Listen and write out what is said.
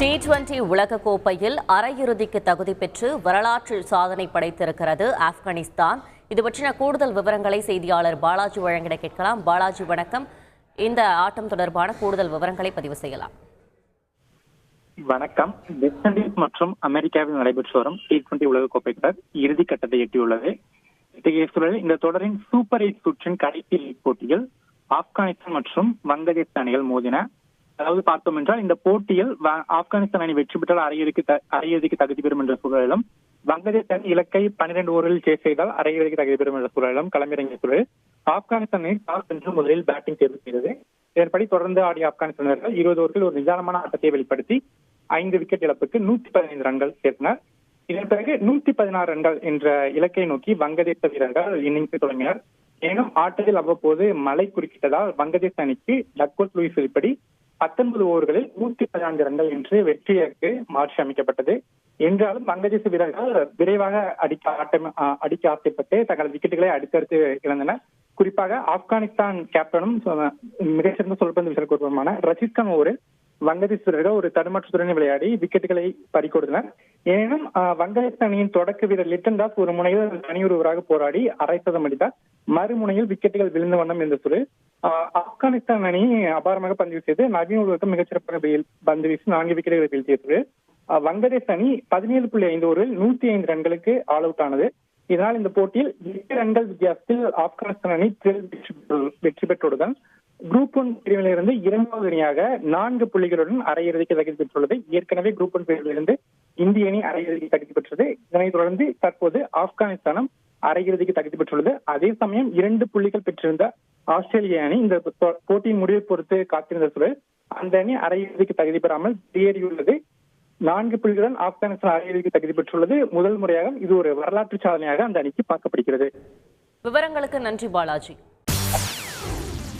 T twenty உலகக்கோப்பையில் அரையிறுதிக்கு தகுதி பெற்று வரலாற்றில் சாதனை படைத்திருக்கிறது ஆப்கானிஸ்தான். இது பற்றின கூடுதல் விவரங்களை செய்தியாளர் பாலாஜி வழங்கிட கேட்கலாம். பாலாஜி வணக்கம். இந்த ஆட்டம் தொடர்பான கூடுதல் விவரங்களை பதிவு செய்யலாம். வணக்கம். வெஸ்ட் இண்டீஸ் மற்றும் அமெரிக்காவில் நடைபெற்று வரும் டி டுவெண்டி உலகக்கோப்பை தொடர் இறுதிக்கட்டத்தை எட்டியுள்ளது. இத்தகைய சூழலில் இந்த தொடரின் சூப்பர் எயிட் சுற்றின் கடைசி போட்டியில் ஆப்கானிஸ்தான் மற்றும் வங்கதேச அணிகள் மோதின அதாவது பார்த்தோம் என்றால் இந்த போட்டியில் வ- ஆப்கானிஸ்தான் அணி வெற்றி பெற்றால் அரையிறுதிக்கு அரையிறுதிக்கு தகுதி பெறும் என்ற சூழலிலும் வங்கதேச அணி இலக்கை பன்னிரண்டு ஓவரில் சேஸ் செய்தால் அரையிறுதிக்கு தகுதி பெறும் என்ற சூழலிலும் களமிறங்கிய சூழல். ஆப்கானிஸ்தான் அணி டாஸ் வென்று முதலில் பேட்டிங் தேர்வு செய்தது. இதன்படி தொடர்ந்து ஆடிய ஆப்கானிஸ்தான் வீரர்கள் இருபது ஓவர்கள் ஒரு நிதானமான ஆட்டத்தை வெளிப்படுத்தி ஐந்து விக்கெட் இழப்புக்கு நூத்தி பதினைந்து ரன்கள் சேர்த்தனர். இதன் பிறகு நூத்தி பதினாறு ரன்கள் என்ற இலக்கை நோக்கி வங்கதேச வீரர்கள் இன்னிங்ஸை தொடங்கினர். எனினும் ஆட்டத்தில் அவ்வப்போது மழை குறுக்கிட்டதால் வங்கதேச அணிக்கு டக்வர்த் லூயிஸ் இப்படி பத்தொன்பது ஓவர்களில் நூத்தி பதினான்கு ரன்கள் என்று வெற்றியிற்கு மாற்றி அமைக்கப்பட்டது. என்றாலும் வங்கதேச வீரர்கள் விரைவாக அடிக்க ஆட்டம் அடிக்க ஆசைப்பட்டு தங்களது விக்கெட்டுகளை அடுத்தடுத்து இழந்தனர். குறிப்பாக ஆப்கானிஸ்தான் கேப்டனும் மிகச்சிறந்த சொல்பந்து வீரருக்கு ஒருவருமான ரஷீத் கான் ஓவரில் வங்கதேச வீரர்கள் ஒரு தடுமாற்றத்துடன் விளையாடி விக்கெட்டுகளை பறிக்கொடுத்தனர் எனினும் வங்கதேச அணியின் தொடக்க வீரர் லிட்டன் தாஸ் ஒரு முனையில் தனியொருவராக போராடி அரை சதம் அடித்தார். மறுமுனையில் விக்கெட்டுகள் விழுந்த வண்ணம் இருந்த சூழல் ஆப்கானிஸ்தான் அணி அபாரமாக பந்து வீசியது. நவீன உலகம் மிகச்சிறப்பாக பந்து வீசி நான்கு விக்கெட்டுகளை வீழ்த்தியது வங்கதேச அணி பதினேழு புள்ளி ஐந்து ஓவரில் நூத்தி ஐந்து ரன்களுக்கு ஆல் அவுட் ஆனது. இதனால் இந்த போட்டியில் எட்டு ரன்கள் வித்தியாசத்தில் ஆப்கானிஸ்தான் அணி வெற்றி பெற்று- வெற்றி குரூப் ஒன் பிரிவிலிருந்து இரண்டாவது அணியாக நான்கு புள்ளிகளுடன் அரையிறுதிக்கு தகுதி பெற்றுள்ளது. ஏற்கனவே குரூப் ஒன் பிரிவிலிருந்து இந்திய அணி அரையிறுதிக்கு தகுதி பெற்றது. இதனைத் தொடர்ந்து தற்போது ஆப்கானிஸ்தானம் அரையிறுதிக்கு தகுதி பெற்றுள்ளது. அதே சமயம் இரண்டு புள்ளிகள் பெற்றிருந்த ஆஸ்திரேலிய அணி இந்த போட்டியின் முடிவை பொறுத்து காத்திருந்த சூழல் அந்த அணி அரையிறுதிக்கு தகுதி பெறாமல் வெளியேறியுள்ளது. நான்கு புள்ளிகளுடன் ஆப்கானிஸ்தான் அரையிறுதிக்கு தகுதி பெற்றுள்ளது. முதல் முறையாக இது ஒரு வரலாற்று சாதனையாக அந்த அணிக்கு பார்க்கப்படுகிறது. விவரங்களுக்கு நன்றி பாலாஜி.